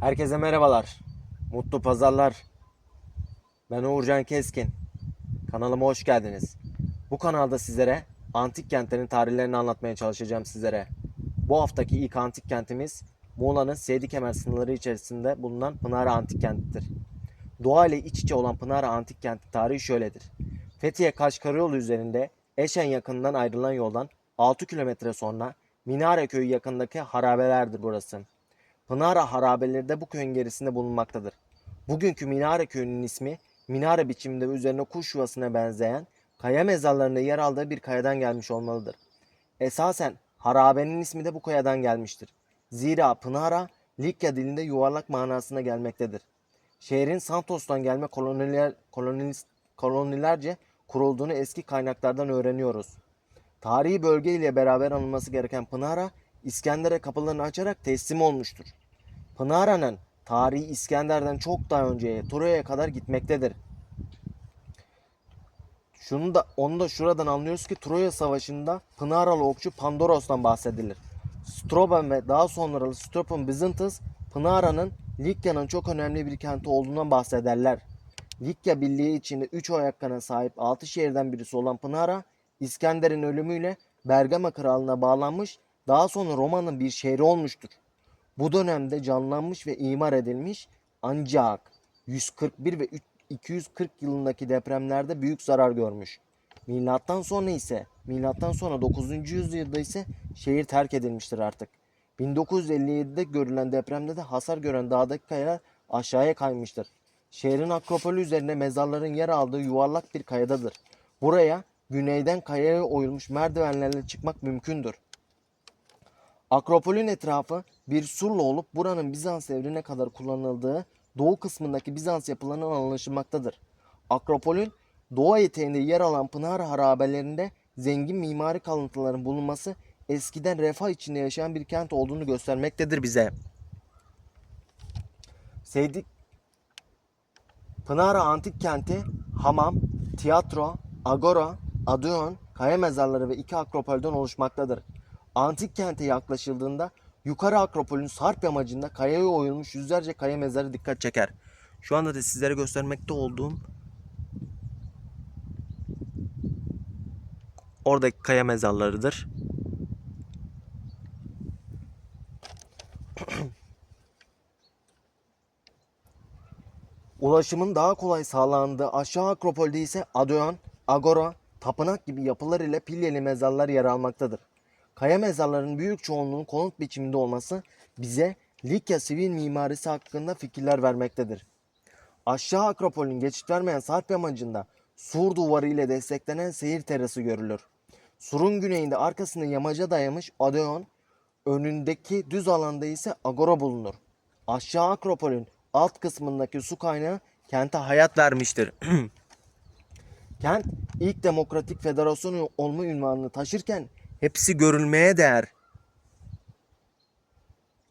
Herkese merhabalar. Mutlu pazarlar. Ben Uğurcan Keskin. Kanalıma hoş geldiniz. Bu kanalda sizlere antik kentlerin tarihlerini anlatmaya çalışacağım sizlere. Bu haftaki ilk antik kentimiz Muğla'nın Seydikemer sınırları içerisinde bulunan Pınara Antik Kenti'dir. Doğa ile iç içe olan Pınara Antik Kenti tarihi şöyledir. Fethiye Kaş Karayolu üzerinde Eşen yakınından ayrılan yoldan 6 kilometre sonra Minare Köyü yakındaki harabelerdir burası. Pınara harabeleri de bu köyün gerisinde bulunmaktadır. Bugünkü Minare Köyü'nün ismi minare biçiminde üzerine kuş yuvasına benzeyen kaya mezarlarında yer aldığı bir kayadan gelmiş olmalıdır. Esasen harabenin ismi de bu kayadan gelmiştir. Zira Pınara Likya dilinde yuvarlak manasına gelmektedir. Şehrin Santos'tan gelme koloniler, kolonist, kolonilerce kurulduğunu eski kaynaklardan öğreniyoruz. Tarihi bölge ile beraber anılması gereken Pınara, İskender'e kapılarını açarak teslim olmuştur. Pınara'nın tarihi İskender'den çok daha önceye Troya'ya kadar gitmektedir. Şunu da onu da şuradan anlıyoruz ki Troya Savaşı'nda Pınaralı okçu Pandoros'tan bahsedilir. Stroban ve daha sonralı Stropon Byzantus Pınara'nın Likya'nın çok önemli bir kenti olduğundan bahsederler. Likya Birliği içinde 3 ayakkana sahip 6 şehirden birisi olan Pınara, İskender'in ölümüyle Bergama kralına bağlanmış, daha sonra Roma'nın bir şehri olmuştur. Bu dönemde canlanmış ve imar edilmiş ancak 141 ve 240 yılındaki depremlerde büyük zarar görmüş. Milattan sonra ise milattan sonra 9. yüzyılda ise şehir terk edilmiştir artık. 1957'de görülen depremde de hasar gören dağdaki kayalar aşağıya kaymıştır. Şehrin akropolü üzerine mezarların yer aldığı yuvarlak bir kayadadır. Buraya güneyden kayaya oyulmuş merdivenlerle çıkmak mümkündür. Akropolün etrafı bir surla olup buranın Bizans devrine kadar kullanıldığı doğu kısmındaki Bizans yapılarının anlaşılmaktadır. Akropolün doğu eteğinde yer alan Pınar harabelerinde zengin mimari kalıntıların bulunması eskiden refah içinde yaşayan bir kent olduğunu göstermektedir bize. Seydik Pınara Antik Kenti hamam, tiyatro, agora, adeon, kaya mezarları ve iki akropolden oluşmaktadır. Antik kente yaklaşıldığında yukarı akropolün sarp yamacında kayaya oyulmuş yüzlerce kaya mezarı dikkat çeker. Şu anda da sizlere göstermekte olduğum oradaki kaya mezarlarıdır. Ulaşımın daha kolay sağlandığı aşağı akropolde ise adeon, agora, tapınak gibi yapılar ile pilyeli mezarlar yer almaktadır. Kaya mezarlarının büyük çoğunluğun konut biçiminde olması bize Likya sivil mimarisi hakkında fikirler vermektedir. Aşağı akropolün geçit vermeyen sarp yamacında sur duvarı ile desteklenen seyir terası görülür. Surun güneyinde arkasını yamaca dayamış Adeon, önündeki düz alanda ise agora bulunur. Aşağı akropolün alt kısmındaki su kaynağı kente hayat vermiştir. Kent ilk demokratik federasyon olma ünvanını taşırken hepsi görülmeye değer.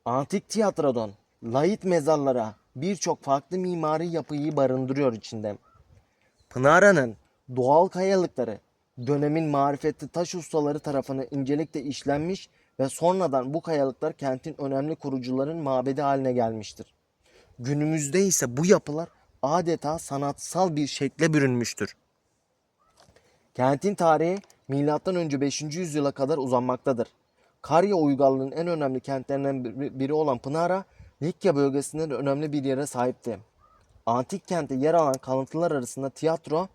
Antik tiyatrodon, layit mezarlara birçok farklı mimari yapıyı barındırıyor içinde. Pınara'nın doğal kayalıkları dönemin marifetli taş ustaları tarafından incelikle işlenmiş ve sonradan bu kayalıklar kentin önemli kurucuların mabedi haline gelmiştir. Günümüzde ise bu yapılar adeta sanatsal bir şekle bürünmüştür. Kentin tarihi önce 5. yüzyıla kadar uzanmaktadır. Karya uygarlığının en önemli kentlerinden bir- biri olan Pınara, Likya bölgesinde de önemli bir yere sahipti. Antik kentte yer alan kalıntılar arasında tiyatro,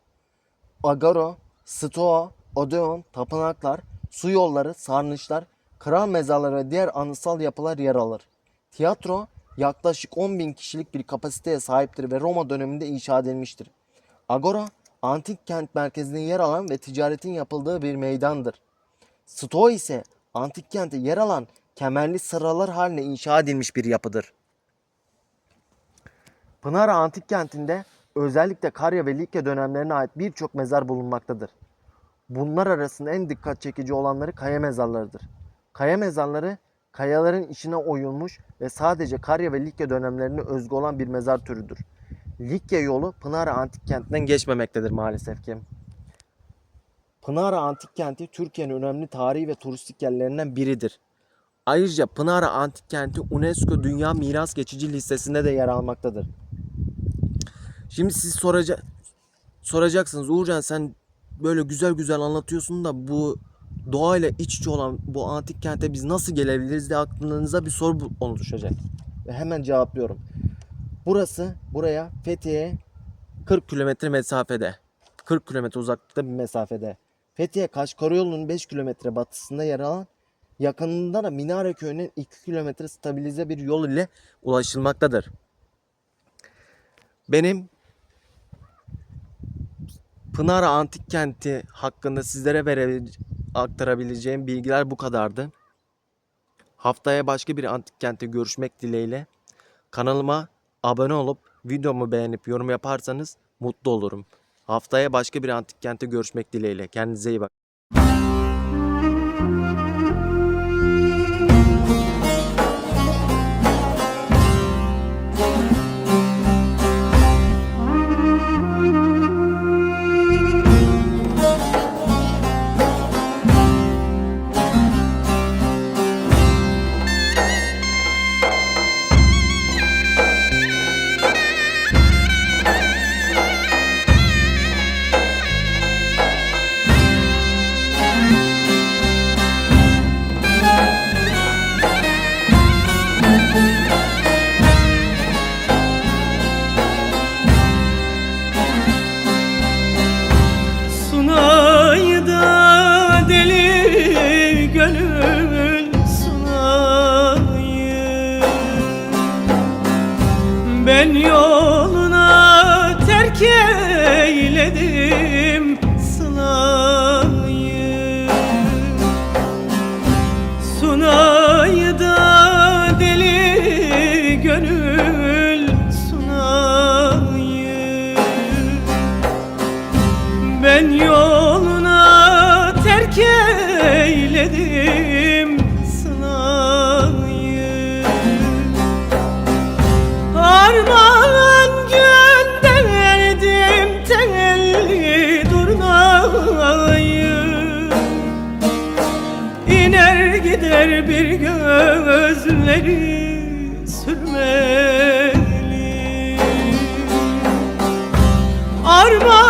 agoro, stoa, odeon, tapınaklar, su yolları, sarnıçlar, kral mezarları ve diğer anıtsal yapılar yer alır. Tiyatro yaklaşık 10 bin kişilik bir kapasiteye sahiptir ve Roma döneminde inşa edilmiştir. Agora, antik kent merkezinde yer alan ve ticaretin yapıldığı bir meydandır. Stoa ise antik kente yer alan kemerli sıralar haline inşa edilmiş bir yapıdır. Pınara Antik Kenti'nde özellikle Karya ve Likya dönemlerine ait birçok mezar bulunmaktadır. Bunlar arasında en dikkat çekici olanları kaya mezarlarıdır. Kaya mezarları kayaların içine oyulmuş ve sadece Karya ve Likya dönemlerine özgü olan bir mezar türüdür. Likya yolu Pınara Antik Kenti'nden geçmemektedir maalesef ki. Pınara Antik Kenti Türkiye'nin önemli tarihi ve turistik yerlerinden biridir. Ayrıca Pınara Antik Kenti UNESCO Dünya Miras Geçici Listesi'nde de yer almaktadır. Şimdi siz soraca soracaksınız Uğurcan sen böyle güzel güzel anlatıyorsun da bu doğayla iç içe olan bu antik kente biz nasıl gelebiliriz diye aklınıza bir soru oluşacak. Ve hemen cevaplıyorum. Burası buraya Fethiye 40 kilometre mesafede. 40 kilometre uzaklıkta bir mesafede. Fethiye Kaşgarayolu'nun 5 kilometre batısında yer alan yakınında da Minare Köyü'nün 2 kilometre stabilize bir yol ile ulaşılmaktadır. Benim Pınara Antik Kenti hakkında sizlere verebil- aktarabileceğim bilgiler bu kadardı. Haftaya başka bir antik kentte görüşmek dileğiyle kanalıma abone olup videomu beğenip yorum yaparsanız mutlu olurum. Haftaya başka bir antik kentte görüşmek dileğiyle. Kendinize iyi bakın. Ben yoluna terk eyledim sınayı. Armağan gönderdim telli durnayı. İner gider bir gözleri sürmeli. Armağan